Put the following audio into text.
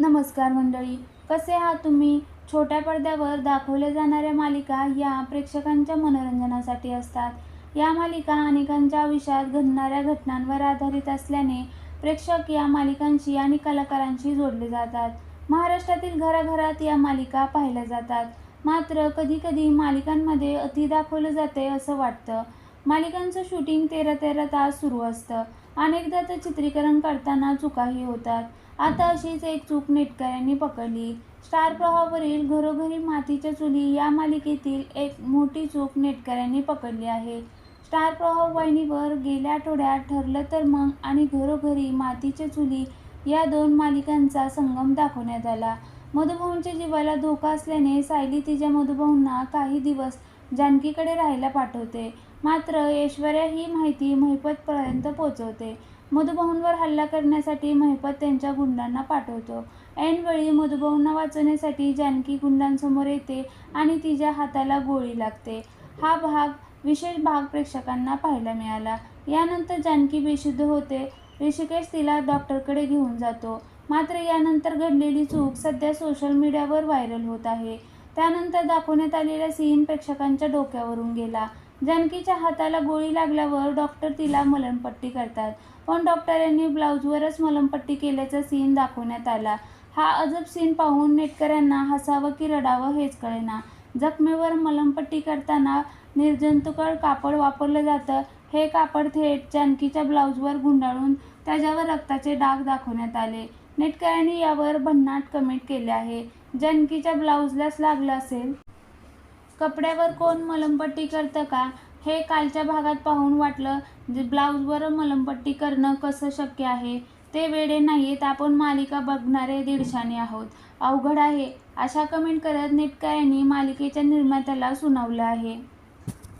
नमस्कार मंडळी कसे आहात तुम्ही? छोट्या पडद्यावर दाखवल्या जाणाऱ्या मालिका या प्रेक्षकांच्या मनोरंजनासाठी असतात. या मालिका अनेकांच्या आयुष्यात घडणाऱ्या घटनांवर आधारित असल्याने प्रेक्षक या मालिकांशी आणि कलाकारांशी जोडले जातात. महाराष्ट्रातील घराघरात या मालिका पाहिल्या जातात. मात्र कधीकधी मालिकांमध्ये अति दाखवलं जाते असं वाटतं. मालिकांचं शूटिंग तेरा तेरा तास सुरू असतं. अनेकदा तर चित्रीकरण करताना चुकाही होतात. आता अशीच एक चूक नेटकऱ्यांनी पकडली. स्टार प्रवाहावरील घरोघरी मातीच्या चुली या मालिकेतील एक मोठी चूक नेटकऱ्यांनी पकडली आहे. स्टार प्रवाह वाहिनीवर गेल्या आठवड्यात ठरलं तर मग आणि घरोघरी मातीच्या चुली या दोन मालिकांचा संगम दाखवण्यात आला. मधुभाऊंच्या जीवाला धोका असल्याने सायली तिच्या मधुभाऊंना काही दिवस जानकीकडे राहायला पाठवते. मात्र ऐश्वर्या ही माहिती महिपतपर्यंत पोहोचवते मधुभाऊंवर हल्ला करण्यासाठी महिपत त्यांच्या गुंडांना पाठवतो. ऐनवेळी मधुभाऊंना वाचवण्यासाठी जानकी गुंडांसमोर येते आणि तिच्या हाताला गोळी लागते. हा भाग विशेष भाग प्रेक्षकांना पाहायला मिळाला. यानंतर जानकी बेशुद्ध होते. ऋषिकेश तिला डॉक्टरकडे घेऊन जातो. मात्र यानंतर घडलेली चूक सध्या सोशल मीडियावर व्हायरल होत आहे. त्यानंतर दाखवण्यात आलेला सीन प्रेक्षकांच्या डोक्यावरून गेला. जानकीच्या हाताला गोळी लागल्यावर डॉक्टर तिला मलमपट्टी करतात. पण डॉक्टरांनी ब्लाऊजवरच मलमपट्टी केल्याचा सीन दाखवण्यात आला. हा अजब सीन पाहून नेटकऱ्यांना हसावं की रडावं हेच कळेना. जखमेवर मलमपट्टी करताना निर्जंतुकळ कापड वापरलं जातं. हे कापड थेट जानकीच्या ब्लाऊजवर गुंडाळून त्याच्यावर रक्ताचे डाग दाखवण्यात आले. नेटकऱ्यांनी यावर भन्नाट कमेंट केले आहे. जानकीच्या ब्लाऊजलाच लागलं असेल? कपड्यावर कोण मलमपट्टी करतं का? हे कालच्या भागात पाहून वाटलं जे ब्लाऊजवर मलमपट्टी करणं कसं शक्य आहे? ते वेडे नाहीत आपण मालिका बघणारे दीडशाने आहोत. अवघड आहे. अशा कमेंट करत नेटकऱ्यांनी मालिकेच्या निर्मात्याला सुनावलं आहे.